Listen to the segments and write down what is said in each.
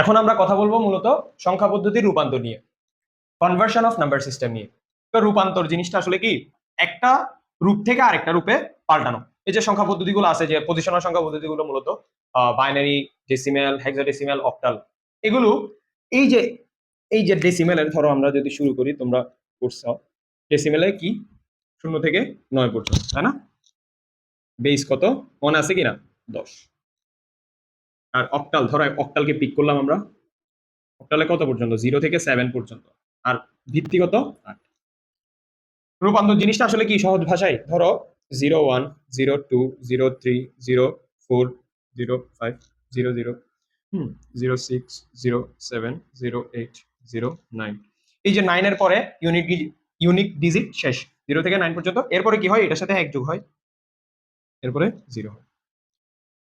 এখন আমরা কথা বলব মূলত সংখ্যা পদ্ধতির রূপান্তর নিয়ে কনভার্সন অফ নাম্বার সিস্টেম নিয়ে। তো রূপান্তর জিনিসটা আসলে কি? একটা রূপ থেকে আরেকটা রূপে পাল্টানো। এই যে সংখ্যা পদ্ধতিগুলো আছে, যে পজিশনাল সংখ্যা পদ্ধতিগুলো মূলত বাইনারি ডেসিমেল হেক্সাডেসিমেল অক্টাল এগুলো এই যে এই যে ডেসিমেলের ধরো আমরা যদি শুরু করি, তোমরা করছ ডেসিমেলে কি? শূন্য থেকে নয় পর্যন্ত, তাই না? বেস কত? মনে আছে কিনা? দশ। আর অক্টাল ধরো অক্টালকে পিক করলাম আমরা। অক্টালে কত পর্যন্ত? জিরো থেকে সেভেন পর্যন্ত। আর ভিত্তিগত আট। রূপান্তর জিনিসটা আসলে কি? সহজ ভাষায়। ধরো zero one zero two zero three zero four zero five zero zero hmm zero six zero seven zero eight zero nine এই যে নাইনের পরে ইউনিক ইউনিক ডিজিট শেষ। জিরো থেকে নাইন পর্যন্ত। এরপরে কি হয়? এটার সাথে এক যোগ হয়। এরপরে জিরো হয়।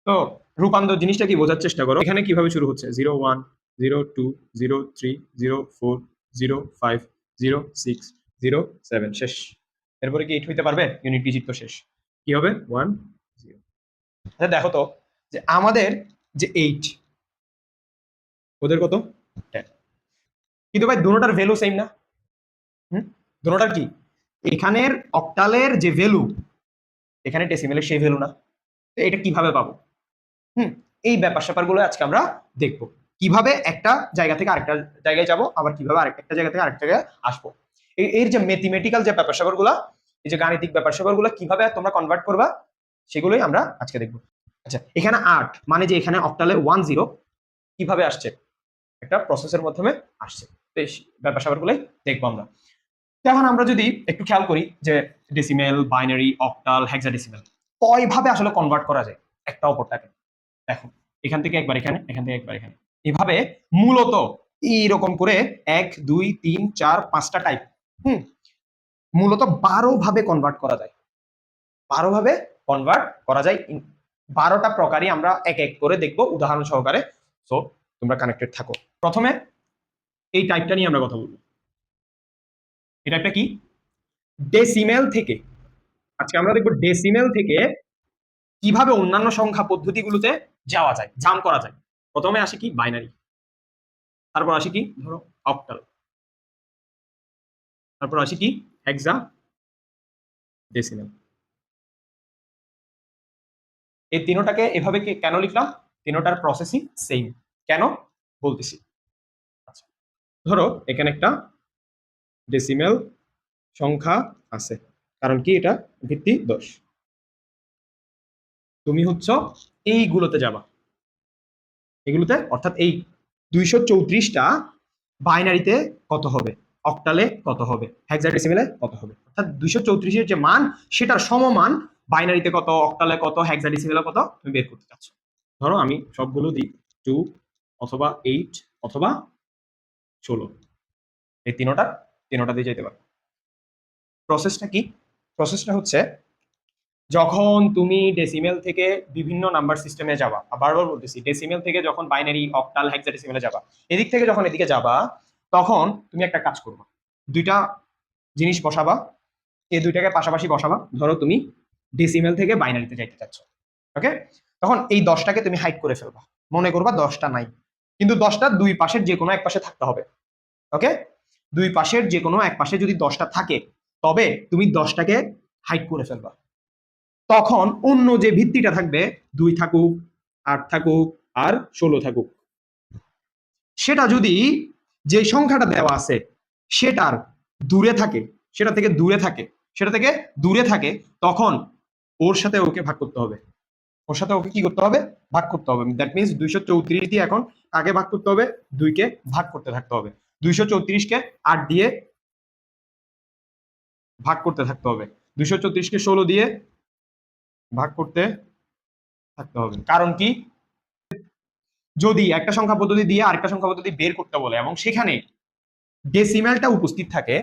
তো রূপান্তর জিনিসটা কি বোঝার চেষ্টা করো? এখানে কীভাবে শুরু হচ্ছে? Zero one, zero two, zero three, zero four, zero five, zero six, zero seven, শেষ। এরপরে কি এইট হইতে পারবে? ইউনিট ডিজিট তো শেষ। কি হবে? One, zero. আচ্ছা দেখো তো যে আমাদের যে এইট, ওদের কত? টেন। কিন্তু ভাই, দুটোটার ভ্যালু সেম না? হুম? দুটোটার কি? এখানের অক্টালের যে ভ্যালু এখানে ডেসিমেলের সেই ভ্যালু না। এটা কীভাবে পাবো? হুম, এই ব্যাপার স্যাপারগুলো আজকে আমরা দেখব। কীভাবে একটা জায়গা থেকে আরেকটা জায়গায় যাব, আবার কীভাবে আরেকটা জায়গা থেকে আরেকটা জায়গায় আসব। এর যে ম্যাথমেটিক্যাল যে ব্যাপার স্যাপারগুলো, এই যে গাণিতিক ব্যাপার স্যাপারগুলো, কীভাবে তোমরা কনভার্ট করবা, সেগুলোই আমরা আজকে দেখব। আচ্ছা এখানে আট মানে যে এখানে অক্টালে ওয়ান জিরো কীভাবে আসছে? একটা প্রসেসের মাধ্যমে আসছে। তো এই ব্যাপার স্যাপারগুলোই দেখব আমরা। এখন আমরা যদি একটু খেয়াল করি যে ডেসিমেল বাইনারি অক্টাল হেক্সাডেসিমেল কয়ভাবে আসলে কনভার্ট করা যায়, একটা অপরটাকে। দেখো, এখান থেকে একবার এখানে, এখান থেকে একবার এখানে। এভাবে মূলত এইরকম করে এক, দুই, তিন, চার, পাঁচটা টাইপ হুম? মূলত বারো ভাবে কনভার্ট করা যায়। বারো ভাবে কনভার্ট করা যায় বারোটা প্রকারই আমরা এক এক করে দেখব উদাহরণ সহকারে। সো তোমরা কানেক্টেড থাকো। প্রথমে এই টাইপটা নিয়ে আমরা কথা বলব। এই টাইপটা কি? ডেসিমেল থেকে। আজকে আমরা দেখব ডেসিমেল থেকে কীভাবে অন্যান্য সংখ্যা পদ্ধতিগুলোতে যাওয়া যায় জাম করা যায়। প্রথমে আসে কি? বাইনারি। তারপর আসি কি? ধরো। অক্টাল। তারপর আসি কি? হেক্সা ডেসিমেল এই তিনোটাকে এভাবে কে- কেন লিখলাম? তিনোটার প্রসেসিং সেম কেন? বলতেছি। আচ্ছা ধরো এখানে একটা ডেসিমেল সংখ্যা আছে। কারণ কি এটা? ভিত্তি দশ তুমি হচ্ছ এইগুলোতে যাবা। এগুলোতে, অর্থাৎ এই দুইশো চৌত্রিশটা বাইনারিতে কত হবে? অক্টালে কত হবে? হেক্সাডেসিমেলে কত হবে? অর্থাৎ দুইশো চৌত্রিশের যে মান, সেটার সমমান বাইনারিতে কত, অক্টালে কত হেক্সাডেসিমেলে কত, তুমি বের করতে চাচ্ছ। ধরো আমি সবগুলো দিই। টু অথবা এইট অথবা ষোলো। এই তিনোটা তিনোটা দিয়ে যেতে পারো। প্রসেসটা কি? প্রসেসটা হচ্ছে যখন তুমি ডেসিমেল থেকে বিভিন্ন নাম্বার সিস্টেমে যাবা বারবার বলতেছি ডেসিমেল থেকে যখন বাইনারি অক্টাল হেক্সাডেসিমেলে যাবা, এদিক থেকে যখন এদিকে যাবা, তখন তুমি একটা কাজ করবা। দুইটা জিনিস বসাবা এই দুইটাকে পাশাপাশি বসাবা, ধরো তুমি ডেসিমেল থেকে বাইনারিতে যাইতে চাচ্ছ ওকে তখন এই দশটাকে তুমি হাইড করে ফেলবা। মনে করবা দশটা নাই, কিন্তু দশটা দুই পাশের যে কোনো এক পাশে থাকতে হবে ওকে দুই পাশের যে কোনো এক পাশে যদি দশটা থাকে, তবে তুমি দশটাকে হাইড করে ফেলবা। তখন অন্য যে ভিত্তিটা থাকবে, দুই থাকুক, আট থাকুক, আর ষোলো থাকুক। সেটা যদি যে সংখ্যাটা দেওয়া আছে, সেটার দূরে থাকে, সেটা থেকে দূরে থাকে, সেটা থেকে দূরে থাকে, তখন ওর সাথে ওকে ভাগ করতে হবে। ওর সাথে ওকে কি করতে হবে? ভাগ করতে হবে। দ্যাট মিনস দুইশো চৌত্রিশ দিয়ে এখন কাকে ভাগ করতে হবে? দুইকে ভাগ করতে থাকতে হবে। দুইশো চৌত্রিশকে আট দিয়ে ভাগ করতে থাকতে হবে। দুইশো চৌত্রিশকে ষোলো দিয়ে ভাগ করতে থাকতে হবে। কারণ কি? যদি একটা সংখ্যা পদ্ধতি দিয়ে আরেকটা সংখ্যা পদ্ধতি বের করতে বলে এবং সেখানে ডেসিমেলটা উপস্থিত থাকে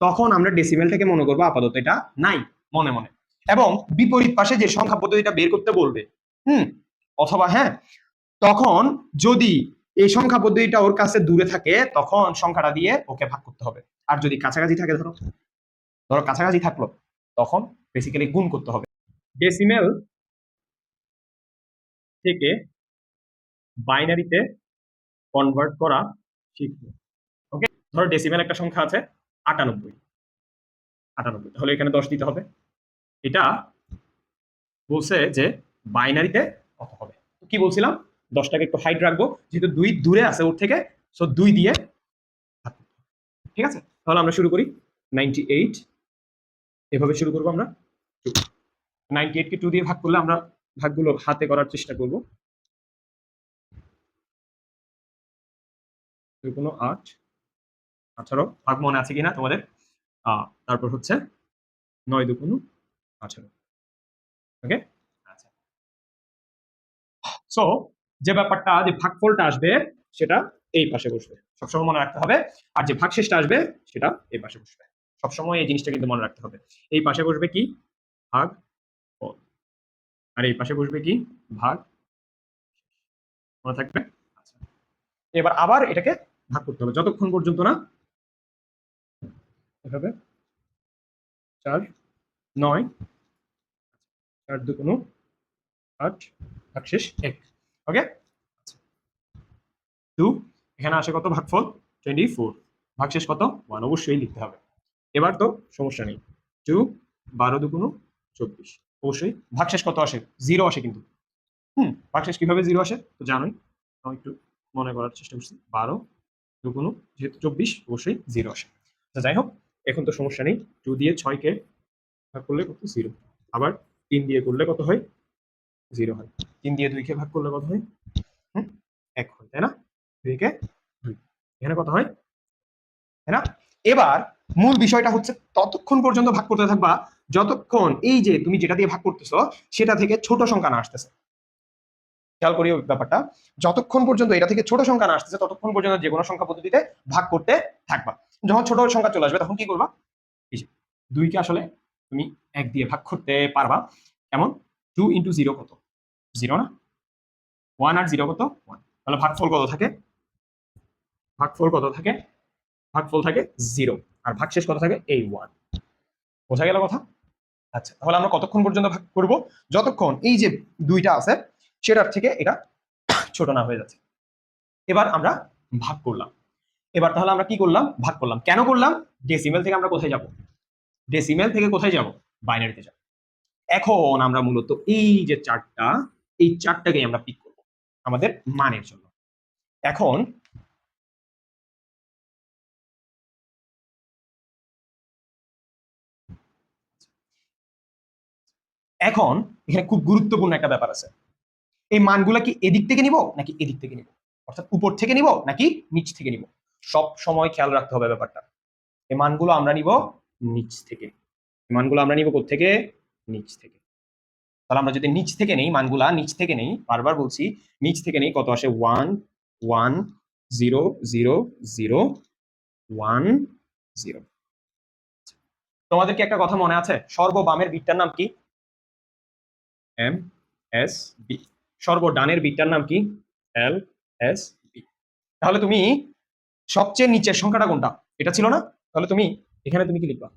তখন আমরা ডেসিমেলটাকে মনে করব আপাতত এটা নাই মনে মনে। এবং বিপরীত পাশে যে সংখ্যা পদ্ধতিটা বের করতে বলবে হুম অথবা হ্যাঁ তখন যদি এই সংখ্যা পদ্ধতিটা ওর কাছে দূরে থাকে তখন সংখ্যাটা দিয়ে ওকে ভাগ করতে হবে। আর যদি কাছাকাছি থাকে ধরো ধরো কাছাকাছি থাকল তখন বেসিক্যালি গুণ করতে হবে। ডেসিমেল থেকে বাইনারিতে কনভার্ট করা শিখব। ওকে ধরো ডেসিমেল একটা সংখ্যা আছে, আটানব্বই। আটানব্বই, তাহলে এখানে দশ দিতে হবে। এটা বলছে যে বাইনারিতে কত হবে? কি বলছিলাম? দশটাকে একটু হাইট রাখব, যেহেতু দুই দূরে আছে ওর থেকে সো দুই দিয়ে ঠিক আছে? তাহলে আমরা শুরু করি। নাইনটি এইট এভাবে শুরু করব আমরা। নাইনটি এইটকে টু দিয়ে ভাগ করলে আমরা ভাগগুলো হাতে করার চেষ্টা করব। কোনো আট। আঠারো। ভাগ মনে আছে কিনা তোমাদের? তারপর হচ্ছে নয় দুগুণ আঠারো। ওকে আচ্ছা। সো যে ব্যাপারটা যে ভাগফলটা আসবে সেটা এই পাশে বসবে। সবসময় মনে রাখতে হবে আর যে ভাগশেষটা আসবে সেটা এই পাশে বসবে। সবসময় এই জিনিসটা কিন্তু মনে রাখতে হবে। এই পাশে বসবে কি? ভাগ আর এই পাশে বসবে কি? ভাগ। মনে থাকবে? আচ্ছা। এবার আবার এটাকে ভাগ করতে হবে। যতক্ষণ পর্যন্ত না এভাবে চার, নয়, চার দুগুণ আট ভাগশেষ এক। ওকে টু এখানে আসে কত? ভাগফল? টোয়েন্টি ফোর ভাগশেষ কত? ওয়ান অবশ্যই লিখতে হবে। এবার তো সমস্যা নেই। টু বারো দুগুণ চব্বিশ। অবশ্যই। ভাগশেষ কত আসে? জিরো আসে কিন্তু। হুম, ভাগশেষ কীভাবে জিরো আসে? তো জানোই। আমি একটু মনে করার চেষ্টা করছি। বারো দুগুণ যেহেতু চব্বিশ, অবশ্যই জিরো আসে। তো যাই হোক, এখন তো সমস্যা নেই। টু দিয়ে ছয়কে ভাগ করলে কত? জিরো আবার তিন দিয়ে করলে কত হয়? জিরো হয়। তিন দিয়ে দুইকে ভাগ করলে কত হয়? হুম, এক হয়, তাই না? দুইকে দুই। এখানে কত হয়? তাই না? এবার মূল বিষয়টা হচ্ছে, ততক্ষণ পর্যন্ত ভাগ করতে থাকবা যতক্ষণ এই যে তুমি যেটা দিয়ে ভাগ করতেছো, সেটা থেকে ছোট সংখ্যা না আসতেছে। খেয়াল করি ব্যাপারটা, যতক্ষণ পর্যন্ত এটা থেকে ছোট সংখ্যা না আসতেছে, ততক্ষণ পর্যন্ত যে কোনো সংখ্যা পদ্ধতিতে ভাগ করতে থাকবা। যখন ছোট সংখ্যা চলে আসবে, তখন কি করবা? দুইকে আসলে তুমি এক দিয়ে ভাগ করতে পারবা। এমন টু ইন্টু জিরো কত? জিরো না? ওয়ান আর জিরো কত? ওয়ান তাহলে ভাগফল কত থাকে? ভাগফল কত থাকে? ভাগফল থাকে জিরো আর ভাগশেষ কত থাকে? এই ওয়ান বোঝা গেল কথা? আচ্ছা তাহলে আমরা কতক্ষণ পর্যন্ত ভাগ করব? যতক্ষণ এই যে দুইটা আছে, সেটার থেকে এটা ছোট না হয়ে যাচ্ছে। এবার আমরা ভাগ করলাম। এবার তাহলে আমরা কি করলাম? ভাগ করলাম। কেন করলাম? ডেসিমেল থেকে আমরা কোথায় যাব? ডেসিমেল থেকে কোথায় যাব? বাইনারিতে যাব। এখন আমরা মূলত এই যে চারটা এই চারটাকেই আমরা পিক করব। আমাদের মানের জন্য। এখন এখন এখানে খুব গুরুত্বপূর্ণ একটা ব্যাপার আছে। এই মানগুলা কি এদিক থেকে নিব নাকি এদিক থেকে নিব? অর্থাৎ উপর থেকে নিব নাকি নিচ থেকে নিব? সব সময় খেয়াল রাখতে হবে ব্যাপারটা। এই মানগুলো আমরা নিব নিচ থেকে। এই মানগুলো আমরা নিব থেকে নিচ থেকে। তাহলে আমরা যদি নিচ থেকে নেই, মানগুলা নিচ থেকে নেই, বারবার বলছি, নিচ থেকে নেই কত আসে? One one, zero zero zero, one, zero. তোমাদের কি একটা কথা মনে আছে? সর্ববামের বিটটার নাম কি? এম এস বি সর্বডানের বিটটার নাম কি? এল এস বি তাহলে তুমি সবচেয়ে নিচের সংখ্যাটা কোনটা? এটা ছিল না? তাহলে তুমি এখানে তুমি কি লিখবা?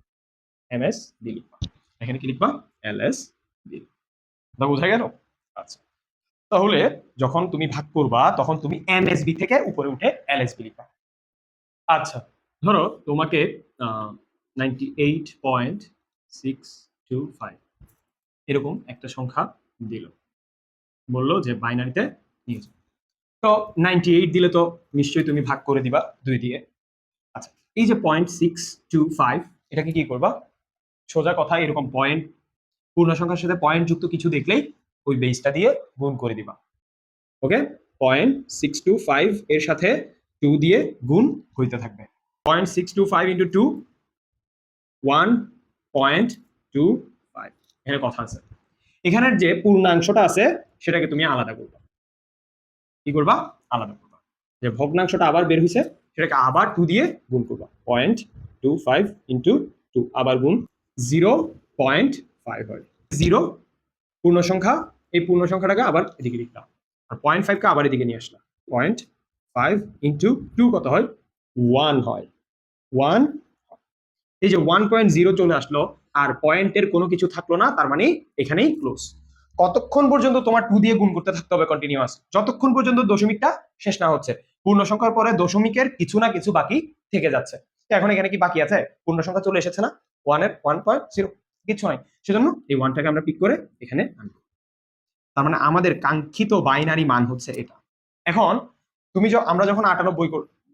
এম এস বি লিখবা। এখানে কি লিখবা? এল এস বি তা বোঝা গেল? আচ্ছা। তাহলে যখন তুমি ভাগ করবা, তখন তুমি এম এস বি থেকে উপরে উঠে এল এস বি লিখবা। আচ্ছা। ধরো তোমাকে ninety eight point six two five এরকম একটা সংখ্যা দিল। বলল যে বাইনারিতে নিয়ে যাও। তো নাইনটি এইট দিলে তো নিশ্চয়ই তুমি ভাগ করে দিবা দুই দিয়ে। আচ্ছা এই যে পয়েন্ট সিক্স টু ফাইভ এটাকে কি করবা? সোজা কথা, এরকম পয়েন্ট পূর্ণ সংখ্যার সাথে পয়েন্ট যুক্ত কিছু দেখলেই ওই বেসটা দিয়ে গুণ করে দিবা। Okay point six two five এর সাথে টু দিয়ে গুণ হইতে থাকবে। Point six two five into two one point two এখানে কথা আছে। এখানের যে পূর্ণাংশটা আছে, সেটাকে তুমি আলাদা করবা। কি করবা? আলাদা করবা। যে ভগ্নাংশটা আবার বের হয়েছে সেটাকে আবার টু দিয়ে গুণ করবা। Point two five into two আবার গুণ জিরো পয়েন্ট ফাইভ হয়। জিরো পূর্ণ সংখ্যা এই পূর্ণ সংখ্যাটাকে আবার এদিকে লিখলাম আর পয়েন্ট ফাইভকে আবার এদিকে নিয়ে আসলাম পয়েন্ট ফাইভ ইন্টু টু কত হয়? ওয়ান হয়। ওয়ান এই যে ওয়ান পয়েন্ট জিরো চলে আসলো আর পয়েন্টের কোনো কিছু থাকল না, তার মানে এখানেই ক্লোজ কতক্ষণ পর্যন্ত তোমার টু দিয়ে গুণ করতে থাকতে হবে কন্টিনিউয়াস যতক্ষণ পর্যন্ত দশমিকটা শেষ না হচ্ছে পূর্ণ সংখ্যার পরে দশমিকের কিছু না কিছু বাকি থেকে যাচ্ছে। তো এখন এখানে কি বাকি আছে? পূর্ণ সংখ্যা চলে এসেছে না? ওয়ানের ওয়ান পয়েন্ট জিরো কিছু নয় সেজন্য এই ওয়ানটাকে আমরা পিক করে এখানে আনব। তার মানে আমাদের কাঙ্ক্ষিত বাইনারি মান হচ্ছে এটা। এখন তুমি আমরা যখন আটানব্বই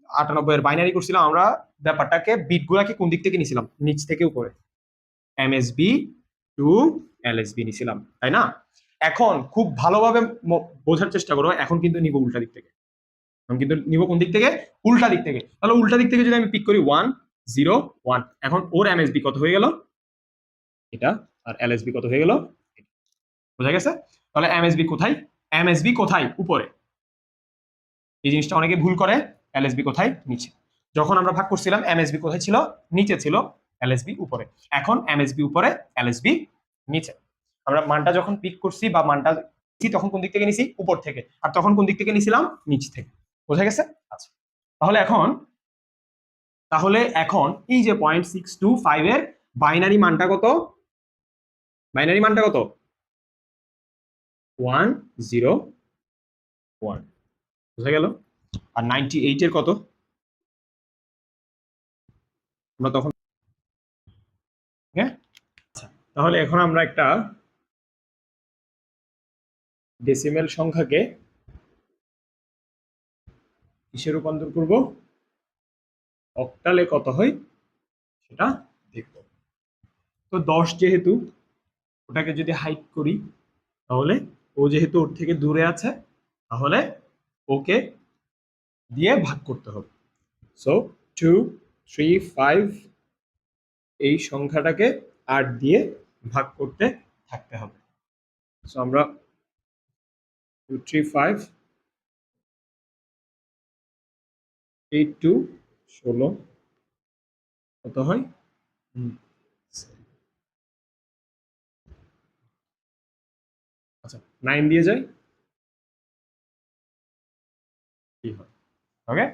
আটানব্বই এর বাইনারি করছিলাম, আমরা ব্যাপারটাকে বিটগুলাকে কোন দিক থেকে নিছিলাম নিচ থেকে উপরে। এমএসবি টু এলএসবি নিছিলাম তাই না? এখন খুব ভালোভাবে বোঝার চেষ্টা করো, এখন কিন্তু নিব উল্টা দিক থেকে। এখন কিন্তু নিব কোন দিক থেকে? উল্টা দিক থেকে। তাহলে উল্টা দিক থেকে যদি আমি পিক করি ওয়ান জিরো ওয়ান এখন ওর এমএসবি কত হয়ে গেল? এটা আর এলএসবি কত হয়ে গেল? বোঝা গেছে? তাহলে এমএসবি কোথায়? এমএসবি কোথায়? উপরে। এই জিনিসটা অনেকে ভুল করে এলএসবি কোথায়? নিচে। যখন আমরা ভাগ করছিলাম এমএসবি কোথায় ছিল? নিচে ছিল। এলএসবি উপরে। এখন এমএসবি উপরে, এলএসবি নিচে। আমরা মানটা যখন পিক করছি বা মানটা তখন কোন দিক থেকে নিছি? উপর থেকে। আর তখন কোন দিক থেকে নিছিলাম? নিচ থেকে। বোঝা গেছে? আচ্ছা। তাহলে এখন তাহলে এখন এই যে পয়েন্ট সিক্স টু ফাইভ এর বাইনারি মানটা কত? বাইনারি মানটা কত? ওয়ান জিরো ওয়ান বোঝা গেল? আর নাইনটি এইটের কত? আমরা তখন হ্যাঁ আচ্ছা, তাহলে এখন আমরা একটা ডেসিমেল সংখ্যাকে কিসে রূপান্তর করব? অক্টালে কত হয়? সেটা দেখব। তো দশ যেহেতু, ওটাকে যদি হাইট করি, তাহলে ও যেহেতু ওর থেকে দূরে আছে, তাহলে ওকে দিয়ে ভাগ করতে হবে। সো টু থ্রি ফাইভ এই সংখ্যাটাকে আট দিয়ে ভাগ করতে থাকতে হবে। সো আমরা two three five eight two ষোলো, কত হয়? আচ্ছা নাইন দিয়ে যায় কি হয়? ওকে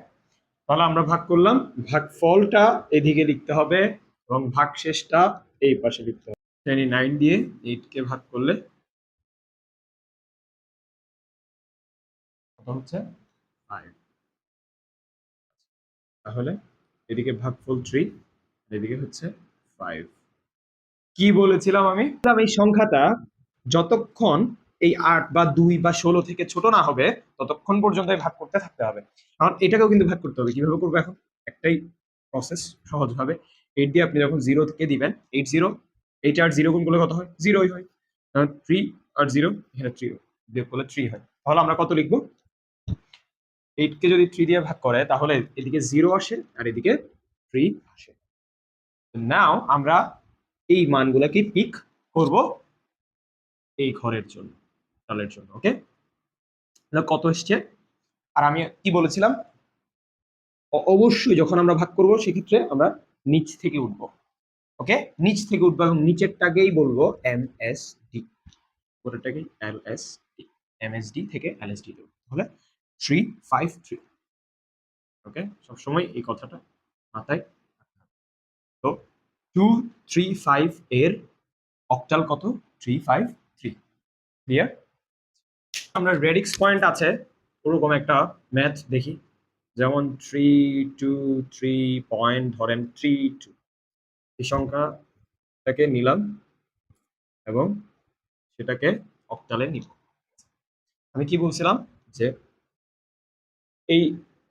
তাহলে আমরা ভাগ করলাম। ভাগফলটা এদিকে লিখতে হবে এবং ভাগ শেষটা এই পাশে লিখতে হবে। টেনি নাইন দিয়ে এইটকে ভাগ করলে হচ্ছে? ফাইভ তাহলে এদিকে ভাগফল থ্রি এদিকে হচ্ছে ফাইভ কি বলেছিলাম আমি? এই সংখ্যাটা যতক্ষণ এই আট বা দুই বা ষোলো থেকে ছোট না হবে, ততক্ষণ পর্যন্ত ভাগ করতে থাকতে হবে। এখন এটাকেও কিন্তু ভাগ করতে হবে। কীভাবে করব এখন? একটাই প্রসেস সহজ সহজভাবে এইট দিয়ে আপনি যখন জিরো থেকে দিবেন এইট জিরো এইট আর জিরো গুণ করলে কত হয়? জিরোই হয়। থ্রি আর জিরো, এখানে থ্রি বিয়োগ করলে থ্রি হয়। তাহলে আমরা কত লিখব? এইটকে যদি থ্রি দিয়ে ভাগ করে, তাহলে এদিকে জিরো আসে আর এদিকে থ্রি আসে। নাও আমরা এই মানগুলোকে পিক করব এই ঘরের জন্য সালের জন্য ওকে কত এসছে? আর আমি কি বলেছিলাম? অবশ্যই যখন আমরা ভাগ করব, সেক্ষেত্রে আমরা নিচ থেকে উঠবো। ওকে? নিচ থেকে উঠবো এবং নিচেরটাকেই বলব M S D উপরেরটাকেই L S D M S D থেকে এল এস ডি তাহলে থ্রি ফাইভ থ্রি ওকে? সবসময় এই কথাটা মাথায় তো টু থ্রি ফাইভ এর অক্টাল কত? থ্রি ফাইভ থ্রি ক্লিয়ার আমরা রেডিক্স পয়েন্ট আছে, ওরকম একটা ম্যাথ দেখি। যেমন থ্রি টু থ্রি পয়েন্ট ধরেন থ্রি টু এই সংখ্যাটাকে নিলাম এবং সেটাকে অক্টালে নিব। আমি কি বলছিলাম? যে এই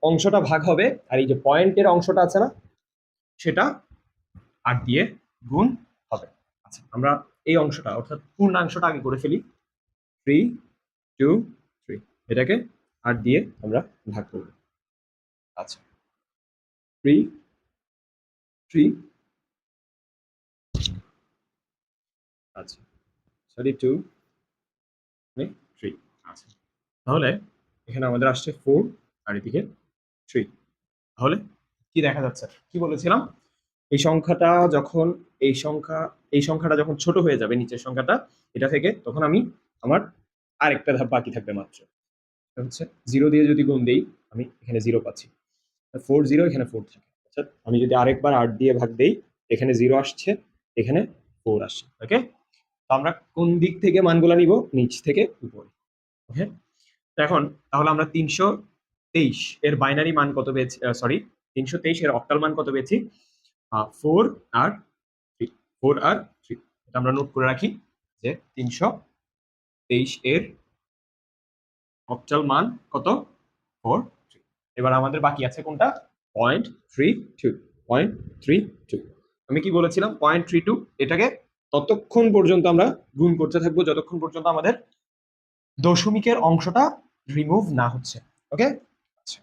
অংশটা ভাগ হবে আর এই যে পয়েন্টের অংশটা আছে না, সেটা আট দিয়ে গুণ হবে। আচ্ছা আমরা এই অংশটা, অর্থাৎ পূর্ণাংশটা আগে করে ফেলি। থ্রি টু থ্রি এটাকে আট দিয়ে আমরা ভাগ করব। আচ্ছা। থ্রি থ্রি আচ্ছা। সরি টু থ্রি আচ্ছা। তাহলে এখানে আমাদের আসছে ফোর আর এদিকে থ্রি তাহলে কি দেখা যাচ্ছে? কি বলেছিলাম? এই সংখ্যাটা যখন, এই সংখ্যা, এই সংখ্যাটা যখন ছোট হয়ে যাবে নিচের সংখ্যাটা, এটা থেকে তখন আমি আমার আরেকটা ধাপ বাকি থাকবে মাত্র। হচ্ছে জিরো দিয়ে যদি গুণ দেই, আমি এখানে জিরো পাচ্ছি। ফোর জিরো এখানে ফোর থাকে। অর্থাৎ আমি যদি আরেকবার আট দিয়ে ভাগ দেই, এখানে জিরো আসছে, এখানে ফোর আসছে। ওকে তো আমরা কোন দিক থেকে মানগুলো নিব? নিচ থেকে উপরে। ওকে এখন, তাহলে আমরা তিনশো তেইশ এর বাইনারি মান কত পেয়েছি? সরি তিনশো তেইশ এর অক্টাল মান কত পেয়েছি? ফোর আর থ্রি ফোর আর থ্রি এটা আমরা নোট করে রাখি যে তিনশো তেইশ এর অক্টাল মান কত? ফোর থ্রি এবার আমাদের বাকি আছে কোনটা? Point three two point three two আমি কি বলেছিলাম? পয়েন্ট থ্রি টু এটাকে ততক্ষণ পর্যন্ত আমরা গুণ করতে থাকব, যতক্ষণ পর্যন্ত আমাদের দশমিকের অংশটা রিমুভ না হচ্ছে ওকে আচ্ছা।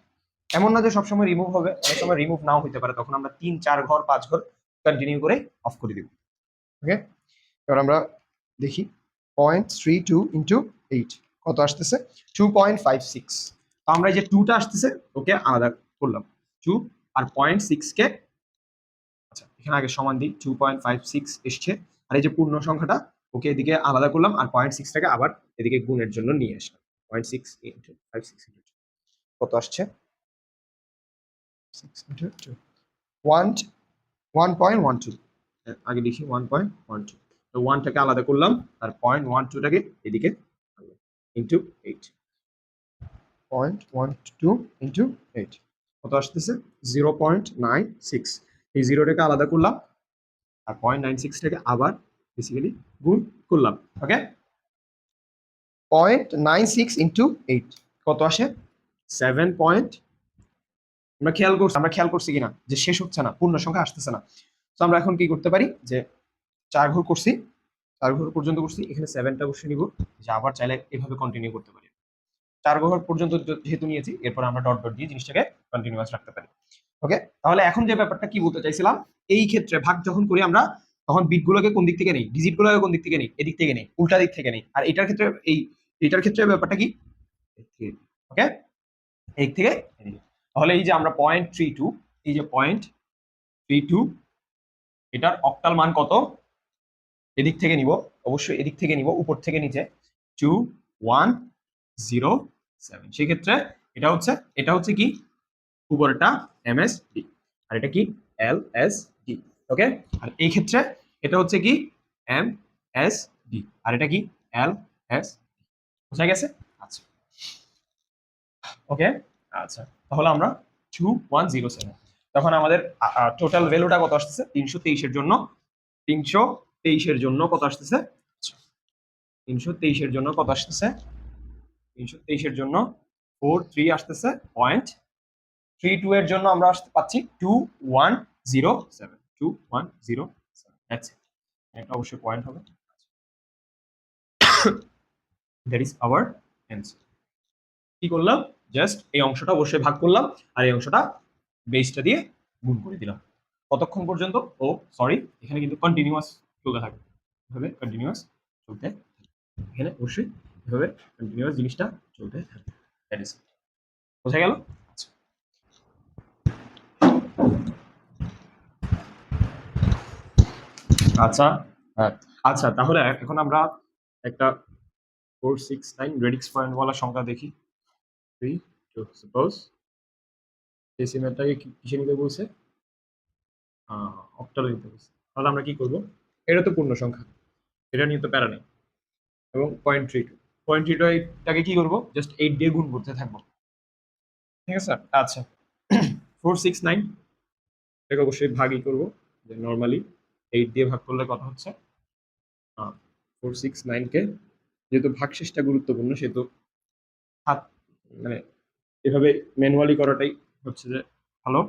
এমন না যে সবসময় রিমুভ হবে অনেক সময় রিমুভ নাও হতে পারে, তখন আমরা তিন, চার ঘর, পাঁচ ঘর কন্টিনিউ করে অফ করে দিব ওকে এবার আমরা দেখি point three two into eight কত আসতেছে? টু পয়েন্ট ফাইভ সিক্স তো আমরা যে টুটা আসতেছে, ওকে আলাদা করলাম টু আর পয়েন্ট সিক্সকে আচ্ছা এখানে আগে সমান দিই টু পয়েন্ট ফাইভ সিক্স এসছে। আর এই যে পূর্ণ সংখ্যাটা ওকে এদিকে আলাদা করলাম আর পয়েন্ট সিক্সটাকে আবার এদিকে গুণের জন্য নিয়ে আসলাম। Point six into five six into কত আসছে? Six into two one one point one two আগে লিখি ওয়ান পয়েন্ট ওয়ান টু তো ওয়ানটাকে আলাদা করলাম আর পয়েন্ট ওয়ান টুটাকে এদিকে into eight point one two into eight কত আসতেছে? জিরো পয়েন্ট নাইন সিক্স এই জিরোটাকে আলাদা করলাম আর পয়েন্ট নাইন সিক্সটাকে আবার বেসিক্যালি গুণ করলাম okay point nine six into eight কত আসে? সেভেন পয়েন্ট আমরা খেয়াল করছি, আমরা খেয়াল করছি কিনা? যে শেষ হচ্ছে না, পূর্ণ সংখ্যা আসতেছে না। তো আমরা এখন কি করতে পারি? যে চার ঘর করছি, চার ঘর পর্যন্ত করছি, এখানে সেভেনটা বসে নিব, যে আবার চাইলে এভাবে কন্টিনিউ করতে পারি। চার ঘর পর্যন্ত যেহেতু নিয়েছি, এরপর আমরা ডট ডট দিয়ে জিনিসটাকে কন্টিনিউয়াস রাখতে পারি। ওকে তাহলে এখন যে ব্যাপারটা কি বলতে চাইছিলাম, এই ক্ষেত্রে ভাগ যখন করি আমরা, তখন বিটগুলোকে কোন দিক থেকে নেই? ডিজিটগুলোকে কোন দিক থেকে নেই? এদিক থেকে নেই, উল্টা দিক থেকে নেই। আর এটার ক্ষেত্রে এই, এটার ক্ষেত্রে ব্যাপারটা কি? ওকে এই থেকে তাহলে এই যে আমরা পয়েন্ট থ্রি টু এই যে পয়েন্ট থ্রি টু এটার অক্টাল মান কত? এদিক থেকে নিব, অবশ্যই এদিক থেকে নিব, উপর থেকে নিচে। টু ওয়ান জিরো সেভেন সেক্ষেত্রে এটা হচ্ছে এটা হচ্ছে কি? উপরটা এম ডি আর এটা কি এল এস ডি ওকে আর এই ক্ষেত্রে এটা হচ্ছে কি এম এস ডি আর এটা কি এল এস বোঝা গেছে? আচ্ছা। ওকে আচ্ছা। তাহলে আমরা টু ওয়ান জিরো সেভেন তখন আমাদের টোটাল ভ্যালুটা কত আসতেছে? তিনশো তেইশের জন্য। তিনশো তেইশের জন্য কত আসতেছে? তিনশো তেইশের জন্য কত আসতেছে? তিনশো তেইশের জন্য ফোর থ্রি আসতেছে পয়েন্ট থ্রি টু এর জন্য আমরা আসতে পাচ্ছি two one zero seven two one zero seven একটা অবশ্যই পয়েন্ট হবে। দ্যাট ইজ আওয়ার অ্যান্সার কি করলাম? জাস্ট এই অংশটা অবশ্যই ভাগ করলাম, আর এই অংশটা বেসটা দিয়ে গুণ করে দিলাম। কতক্ষণ পর্যন্ত? ও সরি এখানে কিন্তু কন্টিনিউয়াস চলতে থাকবে এভাবে কন্টিনিউয়াস চলতে এখানে অবশ্যই এভাবে কন্টিনিউয়াস জিনিসটা চলতে থাকবে দ্যাট ইজ বোঝা গেল? আচ্ছা হ্যাঁ। আচ্ছা তাহলে এখন আমরা একটা four six nine radix point ওয়ালা সংখ্যা দেখি। থ্রি টু সাপোজ ডেসিমেলটাকে কিসে নিতে বলছে? অক্টালে নিতে বলছে। তাহলে আমরা কি করব? এটা তো পূর্ণ সংখ্যা। এটা নিয়ে তো প্যারা নেই। এবং point three two point three two কি করব? জাস্ট এইট দিয়ে গুণ করতে থাকব। ঠিক আছে? আচ্ছা। ফোর সিক্স নাইন এটাকে অবশ্যই ভাগই করব। যে নর্মালি এইট দিয়ে ভাগ করলে কথা হচ্ছে? ফোর সিক্স নাইনকে যেহেতু ভাগশেষটা গুরুত্বপূর্ণ, সেহেতু হাত মানে এভাবে ম্যানুয়ালি করাটাই হচ্ছে যে ভালো।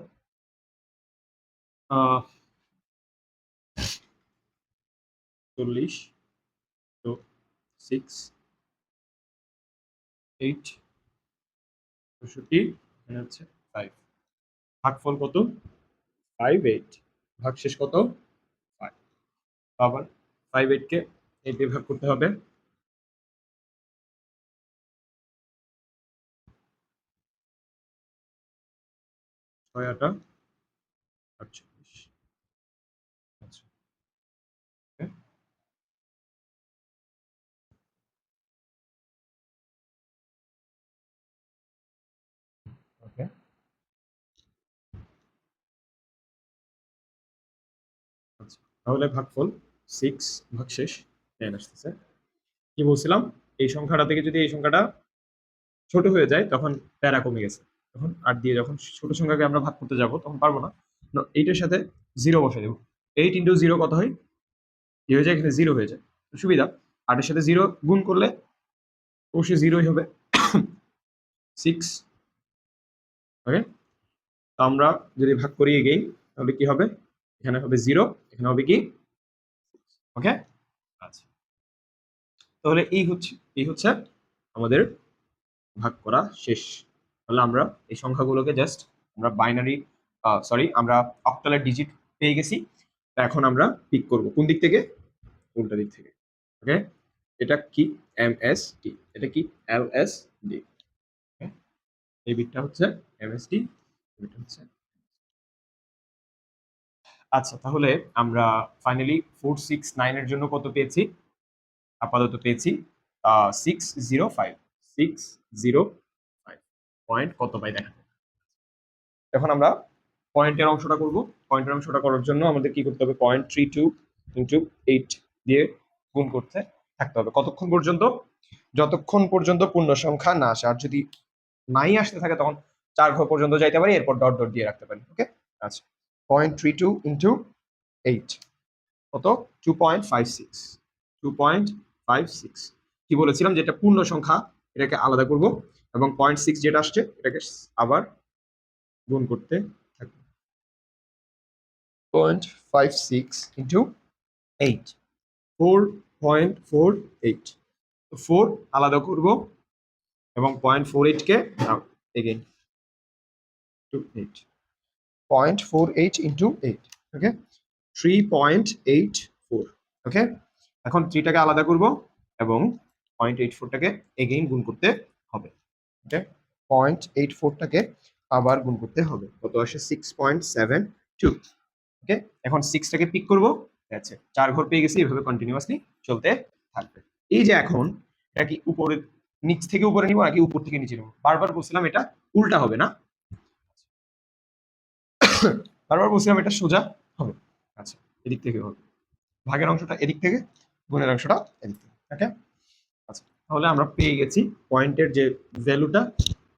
চল্লিশ, তো সিক্স এইট চৌষট্টি হচ্ছে ফাইভ ভাগফল কত? ফাইভ এইট ভাগশেষ কত? আবার ফাইভ এইটকে এইট দিয়ে ভাগ করতে হবে ছয় আটা আটচল্লিশ আচ্ছা. Okay. আচ্ছা তাহলে ভাগফল সিক্স ভাগশেষ টেন আসতেছে কি বলছিলাম? এই সংখ্যাটা থেকে যদি এই সংখ্যাটা ছোট হয়ে যায়, তখন প্যারা কমে গেছে। তখন আট দিয়ে যখন ছোট সংখ্যাকে আমরা ভাগ করতে যাব, তখন পারব না। এইটার সাথে জিরো বসে দেবো। এইট ইন্টু জিরো কত হয়? কি হয়ে যায়? এখানে জিরো হয়ে যায়। সুবিধা, আটের সাথে জিরো গুণ করলে অবশ্যই জিরোই হবে। সিক্স ওকে তো আমরা যদি ভাগ করি এগেইন তাহলে কি হবে? এখানে হবে জিরো এখানে হবে কি? ওকে আচ্ছা। তাহলে এই হচ্ছে এই হচ্ছে আমাদের ভাগ করা শেষ। তাহলে আমরা এই সংখ্যাগুলোকে জাস্ট আমরা বাইনারি সরি আমরা অক্টালের ডিজিট পেয়ে গেছি। তা এখন আমরা পিক করব। কোন দিক থেকে? উল্টা দিক থেকে? ওকে এটা কি? এম এস টি এটা কি? এল এস ডি এই বিটটা হচ্ছে এম এস টি বিটটা হচ্ছে আচ্ছা তাহলে আমরা ফাইনালি ফোর সিক্স নাইনের জন্য কত পেয়েছি? আপাতত পেয়েছি six zero five six zero five point কত পাই দেখা। এখন আমরা পয়েন্টের অংশটা করব। পয়েন্টের অংশটা করার জন্য আমাদের কি করতে হবে? Point three two into eight দিয়ে গুণ করতে থাকতে হবে। কতক্ষণ পর্যন্ত? যতক্ষণ পর্যন্ত পূর্ণ সংখ্যা না আসে। আর যদি নাই আসতে থাকে, তখন চার ঘর পর্যন্ত যাইতে পারি, এরপর ডট ডট দিয়ে রাখতে পারি। ওকে আচ্ছা। Point three two into eight কত? Two point five six two point five six কি বলেছিলাম? যেটা পূর্ণ সংখ্যা, এটাকে আলাদা করব এবং পয়েন্ট সিক্স যেটা আসছে, এটাকে আবার গুণ করতে থাকব। Point five six into eight four point four eight four আলাদা করব এবং point four এইটকে again two eight point four eight into eight okay three point eight four okay এখন থ্রিটাকে আলাদা করব এবং পয়েন্ট এইট ফোরটাকে এগেইন গুণ করতে হবে ওকে পয়েন্ট এইট ফোরটাকে আবার গুণ করতে হবে। কত আসে? Six point seven two okay এখন সিক্সটাকে পিক করব আছে চার ঘর পেয়ে গেছি, এভাবে কন্টিনিউয়াসলি চলতে থাকবে। এই যে এখন, এটা কি উপরে নিচ থেকে উপরে নিব নাকি উপর থেকে নিচে নিব? বারবার বলছিলাম এটা উল্টা হবে না। বারবার বলছিলাম এটা সোজা হবে। আচ্ছা এদিক থেকে হবে। ভাগের অংশটা এদিক থেকে, গুণের অংশটা এদিক থেকে ওকে আচ্ছা তাহলে আমরা পেয়ে গেছি পয়েন্টের যে ভ্যালুটা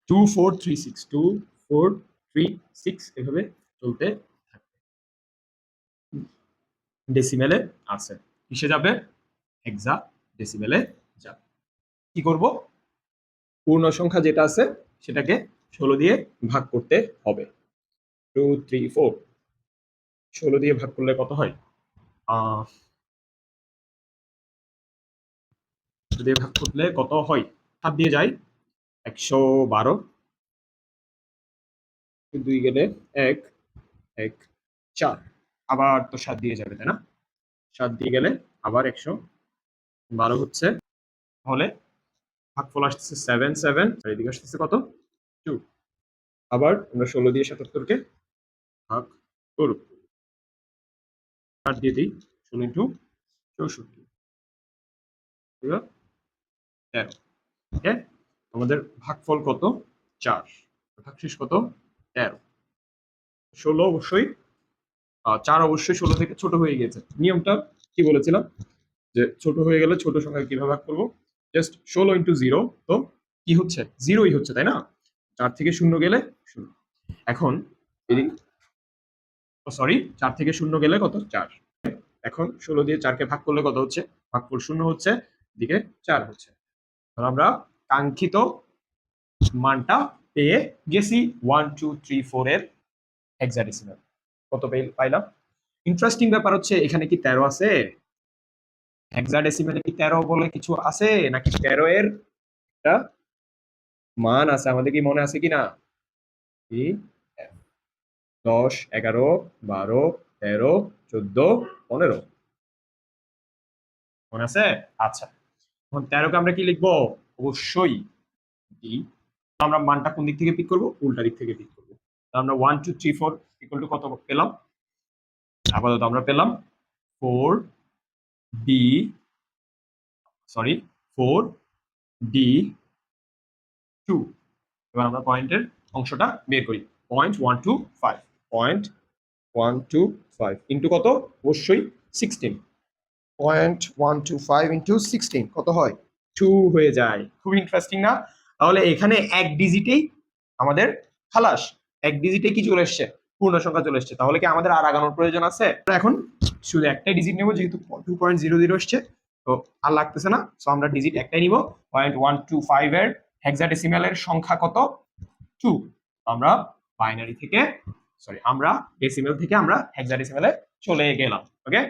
two four three six two four three six এভাবে চলতে থাকবে। ডেসিমেলে আছে। কিসে যাবে? হেক্সা ডেসিমেলে যাবে। কি করব? পূর্ণ সংখ্যা যেটা আছে, সেটাকে ষোলো দিয়ে ভাগ করতে হবে। টু থ্রি ফোর ষোলো দিয়ে ভাগ করলে কত হয়? দিয়ে ভাগ করলে কত হয়? সাত দিয়ে যায় একশো বারো। দুই গেলে এক এক, চার। আবার তো সাত দিয়ে যাবে, তাই না? সাত দিয়ে গেলে আবার একশো বারো হচ্ছে। তাহলে ভাগফল আসতেছে সেভেন সেভেন আর এদিকে আসতেছে কত? টু আবার আমরা ষোলো দিয়ে সাতাত্তরকে ভাগ করব আট দিয়ে দিই ষোলো ইন্টু চৌষট্টি। তেরো। ওকে আমাদের ভাগফল কত? চার। ভাগশেষ কত? তেরো। ষোলো অবশ্যই চার অবশ্যই ষোলো থেকে ছোট হয়ে গিয়েছে নিয়মটা কি বলেছিলাম? যে ছোট হয়ে গেলে ছোট সংখ্যা কীভাবে ভাগ করব? জাস্ট ষোলো ইন্টু জিরো, তো কি হচ্ছে? জিরোই হচ্ছে, তাই না? চার থেকে শূন্য গেলে শূন্য। এখন সরি চার থেকে শূন্য গেলে কত? চার। এখন ষোলো দিয়ে চারকে ভাগ করলে কত হচ্ছে? ভাগফল শূন্য হচ্ছে, দিকে চার হচ্ছে। আমরা কাঙ্ক্ষিত মানটা পেয়ে গেছি ওয়ান টু থ্রি ফোর এর হেক্সাডেসিমাল কত পেয়ে- পাইলাম? ইন্টারেস্টিং ব্যাপার হচ্ছে, এখানে কি তেরো আছে? হেক্সাডেসিমালে কি তেরো বলে কিছু আছে? নাকি তেরো এর একটা মান আছে? আমাদের কি মনে আছে কি? না দশ, এগারো, বারো, তেরো, চোদ্দ, পনেরো। মনে আছে? আচ্ছা। এখন তেরোকে আমরা কি লিখব? অবশ্যই ডি আমরা মানটা কোন দিক থেকে পিক করব? উল্টা দিক থেকে পিক করব। আমরা one two three four equal to কত পেলাম? আপাতত আমরা পেলাম four D sorry four D two এবার আমরা পয়েন্টের অংশটা বের করি। Point one two five point one two five into কত? অবশ্যই sixteen. Point one two five into sixteen কত হয়? টু হয়ে যায়। খুব ইন্টারেস্টিং না? তাহলে এখানে এক ডিজিটেই আমাদের খালাস। এক ডিজিটে কি চলে এসছে? পূর্ণ সংখ্যা চলে এসছে। তাহলে কি আমাদের আর আগানোর প্রয়োজন আছে? এখন শুধু একটাই ডিজিট নেব যেহেতু টু পয়েন্ট জিরো জিরো এসছে তো আর লাগতেছে না। সো আমরা ডিজিট একটাই নিব। পয়েন্ট ওয়ান টু ফাইভ এর হেক্সাডেসিমালের সংখ্যা কত? টু আমরা বাইনারি থেকে সরি আমরা ডেসিমেল থেকে আমরা হেক্সাডেসিমেলে চলে গেলাম ওকে